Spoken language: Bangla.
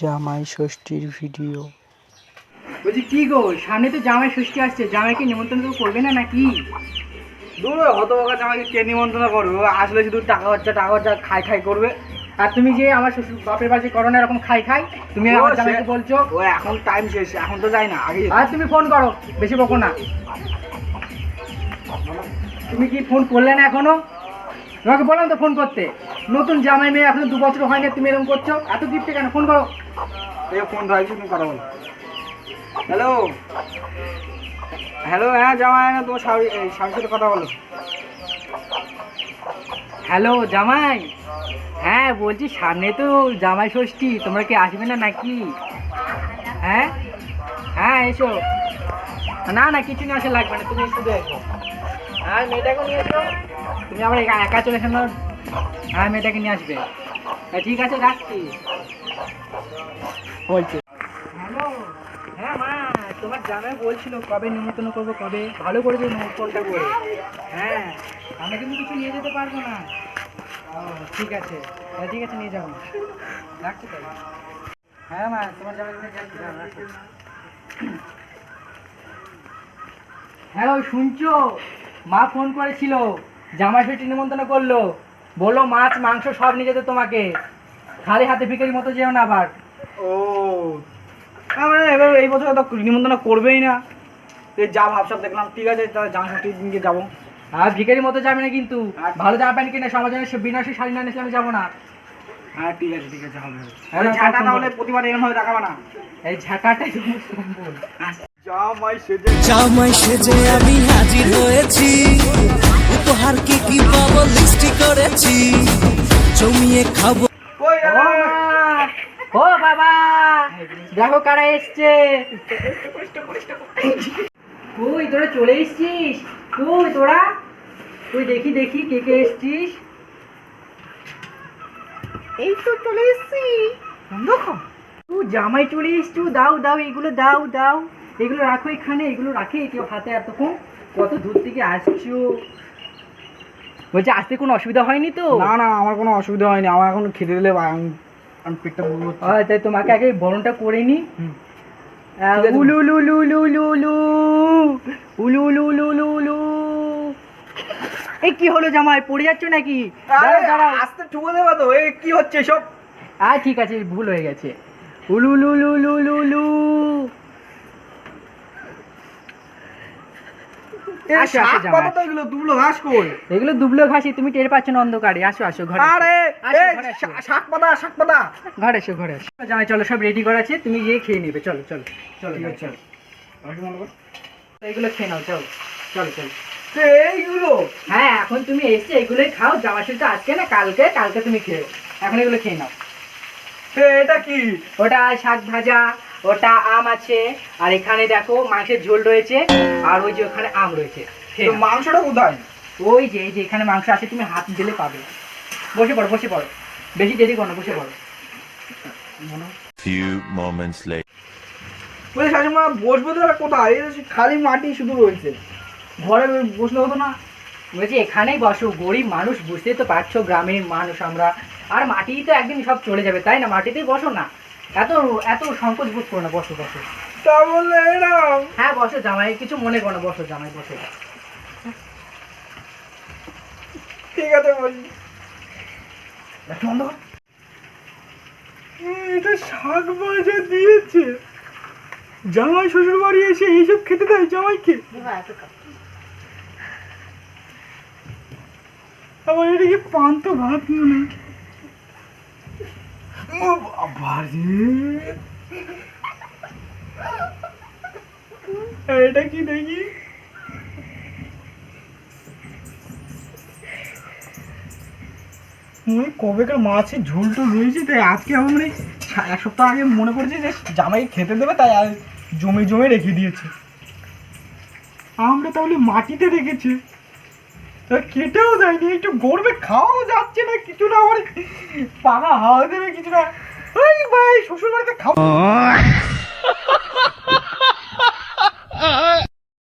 জামাই ষষ্ঠীর ভিডিও বলছি কি গো সামনে তো জামাই ষষ্ঠী আসছে জামাইকে নিমন্ত্রণ তো করবে না নাকি? দূর হত আমাকে কে নিমন্ত্রণ করবে? আসলে শুধু টাকা খরচা টাকা খরচা খাই খাই করবে। আর তুমি যে আমার শ্বশুর বাপের বাড়ি করো না এরকম খাই খাই তুমি আমার জামাইকে বলছো? ও এখন টাইম শেষ এখন তো যাই না আগে আর তুমি ফোন করো বেশি বকো না। তুমি কি ফোন করলে না এখনও? তোমাকে বললাম তো ফোন করতে। নতুন জামাই মেয়ে এখনও দু বছর হয়নি তুমি এরকম করছ? এত গিফটে কেন? ফোন করো। এই ফোন ধরাইছি তুমি কথা বলো। হ্যালো হ্যালো হ্যাঁ জামাই না তোমার স্বামী এই স্বামীর সাথে কথা বলো। হ্যালো জামাই? হ্যাঁ বলছি সামনে তো জামাই ষষ্ঠী তোমরা কি আসবে না নাকি? হ্যাঁ? হ্যাঁ এসো। না না কিছু না আসা লাগবে না তুমি শুধু এসো হ্যাঁ মেয়েটাকে নিয়ে এসো। তুমি আবার একা একা চলে এসো না? হ্যাঁ মেয়েটাকে নিয়ে আসবে। ঠিক আছে, রাখছি। বলছে। হ্যালো। হ্যাঁ মা, তোমার জামাই বলছিল কবে নিমন্ত্রণ করব, কবে? ভালো ফোনটা করে। হ্যাঁ কিন্তু কিছু নিয়ে যেতে পারব না। ঠিক আছে। হ্যাঁ ঠিক আছে, নিয়ে যাব রাখছি তাহলে। হ্যাঁ মা, তোমার জামাই হ্যাঁ। হ্যাঁ ওই শুনছো? মা ফোন করেছিল, জামাই ষষ্ঠী নিমন্ত্রণ করল। বলল মাছ মাংস সব নিয়ে যেতে তোমাকে। খালি হাতে ভিখারির মতো যেও না আবার। ও আমরা এবার এই বছর তো নিমন্ত্রণ করবেই না। যা ভাবসাব দেখলাম ঠিক আছে তাহলে জামা ষষ্ঠীর দিনকে যাব। আর ভিখারির মতো যাবে না কিন্তু। ভালো জামা প্যান্ট কিনে সবার জন্য বিনাশী শাড়ি না নিয়ে আমি যাব না। হ্যাঁ ঠিক আছে ঠিক আছে হবে হ্যাঁ, ঝাঁটা তাহলে প্রতিবার এরকম ভাবে দেখাবে না। এই জামাই সেজে জামাই সেজে আমি হাজির হয়েছি। উপহার কি কি পাবো লিস্টি করেছি? জমিয়ে খাব। ও বাবা, দেখো কারা এসছে। তুই তোরা চলে এসছিস? তুই তোরা? তুই দেখি দেখি, কে কে এসছিস? এই তো চলে এসছি। দেখো তুই জামাই চলে এসছু। দাও দাও, এগুলো দাও দাও। এগুলো রাখো এখানে, এগুলো রাখে। কেউ হাতে এতক্ষণ। কত দূর থেকে আসছো? বলছি আসতে কোনো অসুবিধা হয়নি তো? না না আমার কোনো অসুবিধা হয়নি। আমার এখন খেতে দিলে আমি পেটটা বুঝ তাই তোমাকে আগে বরণটা করে নি। উলু উলু লু লু লু লু। এই কি হলো জামাই পড়ে যাচ্ছ নাকি? আসতে ঠুকে দেবা তো। এই কি হচ্ছে সব আহ ঠিক আছে ভুল হয়ে গেছে। উলু লু লু লু লু লু আসো, আসো, জামাই। পাতা তো এগুলো দুবলো ঘাস কই? এগুলো দুবলো ঘাসি তুমি টের পাচ্ছ না অন্ধকারে। আসো আসো ঘরে আরে আসো, এই ঘরে আসো। শা- শাক পাতা শাক পাতা ঘরে এসো ঘরে এসো। জামাই চলো সব রেডি করা আছে তুমি গিয়ে খেয়ে নিবে। চলো চলো চলো চলো, এগুলো খেয়ে নাও চলো চলো চলো। এইগুলো? হ্যাঁ এখন তুমি এসে এগুলোই খাও। জামা ষষ্ঠী আজকে না কালকে কালকে তুমি খেও এখন এগুলো খেয়ে নাও। এটা কি? ওটা শাক ভাজা ওটা আম আছে আর এখানে দেখো মাংসের ঝোল রয়েছে আর ওই যে ওখানে আম রয়েছে। মাংসটা কোথায়? ওই যে এই যে এখানে মাংস আছে তুমি হাত দিলে পাবে। বসে পড়ো বসে পড়ো। বেশি দেরি করো বসে পড়ো। Few moments later. বলে শাশুমা বসবো তো কোথায়? খালি মাটি শুধু রয়েছে। ঘরে বসলে হতো না। বলছি এখানেই বসো গরিব মানুষ বুঝতেই তো পারছ গ্রামের মানুষ আমরা। আর মাটি তো একদিন সব চলে যাবে তাই না? মাটিতেই বসো না। এত এত সংকোচ বোধ করো না বসো বসো। হ্যাঁ বসো জামাই কিছু মনে করো না বসো জামাই বসো। ঠিক আছে বলি। বন্ধ এটা শাক ভাজা দিয়েছে। জামাই শ্বশুর বাড়ি এসে এইসব খেতে দেয় জামাইকে? আমার এটা কি পান্ত ভাত মনে হয়। ও বাবা এটা কি দেখি? মনে কবেকার মাছের ঝোল টোল রয়েছে, তাই আজকে আমার এক সপ্তাহ আগে মনে পড়েছে যে জামাই খেতে দেবে, তাই জমে জমে রেখে দিয়েছে। আমরা তাহলে মাটিতে রেখেছি। কেটেও যায়নি, একটু গরমে খাওয়াও যাচ্ছে না, কিছু না, আমার পাকা হাওয়া দেবে, কিছু না। ওই ভাই শ্বশুর বাড়িতে খাও